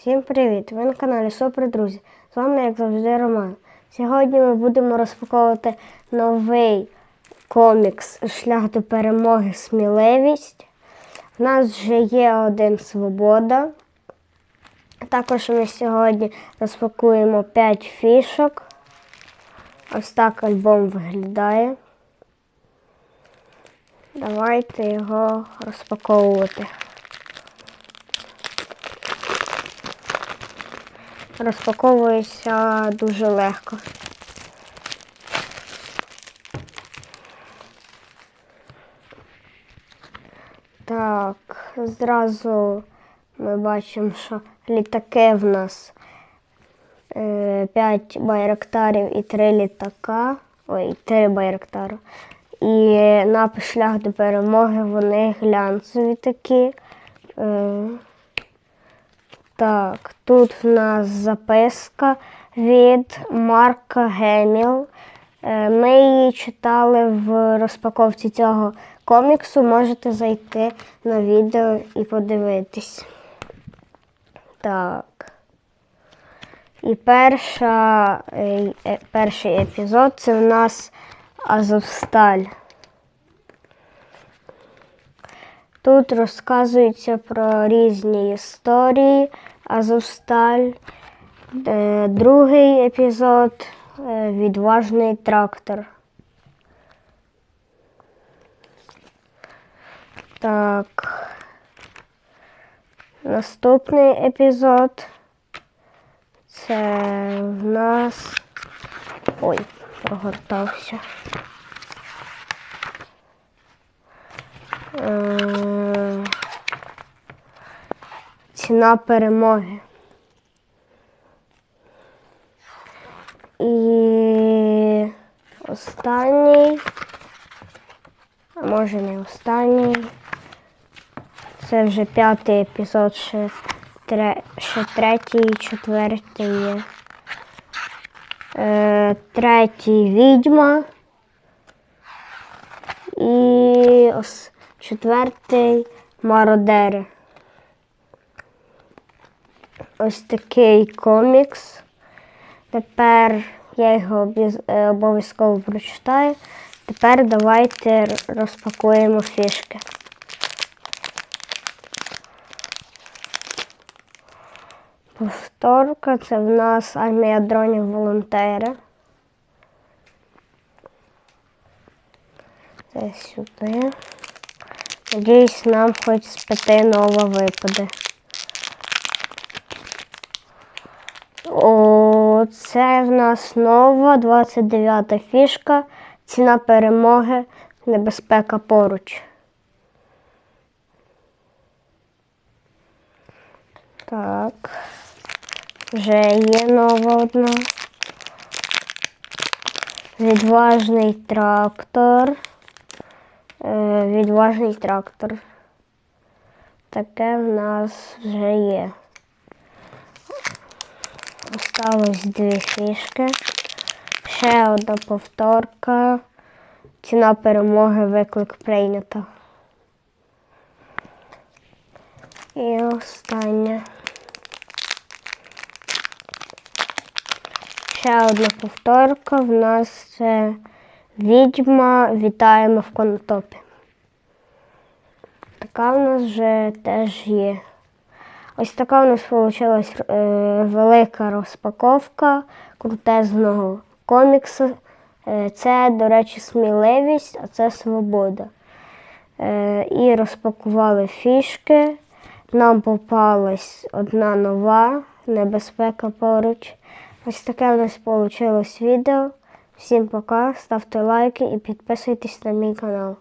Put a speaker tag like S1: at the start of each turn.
S1: Всім привіт! Ви на каналі Супер Друзі. З вами, як завжди, Роман. Сьогодні ми будемо розпаковувати новий комікс Шлях до перемоги Сміливість. У нас вже є один Свобода. Також ми сьогодні розпакуємо 5 фішок. Ось так альбом виглядає. Давайте його розпаковувати. Розпаковується дуже легко. Так, зразу ми бачимо, що літаки в нас 5 байрактарів і 3 літака. Ой, 3 байрактари. І напис шлях до перемоги вони глянцеві такі. Так, тут в нас записка від Марка Геміл. Е, Ми її читали в розпаковці цього коміксу. Можете зайти на відео і подивитись. Так. І перша, е, е, перший епізод це в нас Азовсталь. Тут розказується про різні історії Азовсталь. Е, Другий епізод е, Відважний трактор. Так. Наступний епізод. Це в нас. Ой, прогортався. Е, Ціна перемоги. І останній, а може не останній. Це вже п'ятий епізод, ще, тре, ще третій четвертий є. Е, третій відьма. І ос, четвертий мародери. Ось такий комікс. Тепер я його е, обов'язково прочитаю. Тепер давайте розпакуємо фішки. Повторка це в нас армія дронів волонтери. Це сюди. Надіюсь, нам хоч з п'яти нова випаде. О, це в нас нова 29-та фішка. Ціна перемоги, небезпека поруч. Так. Вже є нова одна. Відважний трактор. Е, відважний трактор. Таке в нас вже є. Осталось дві фішки. Ще одна повторка. Ціна перемоги виклик прийнято. І остання. Ще одна повторка. В нас це відьма. Вітаємо в конотопі. Така в нас вже теж є. Ось така у нас вийшла е, велика розпаковка крутезного коміксу. Е, це, до речі, сміливість, а це свобода. Е, і розпакували фішки. Нам попалась одна нова небезпека поруч. Ось таке у нас вийшло відео. Всім пока, ставте лайки і підписуйтесь на мій канал.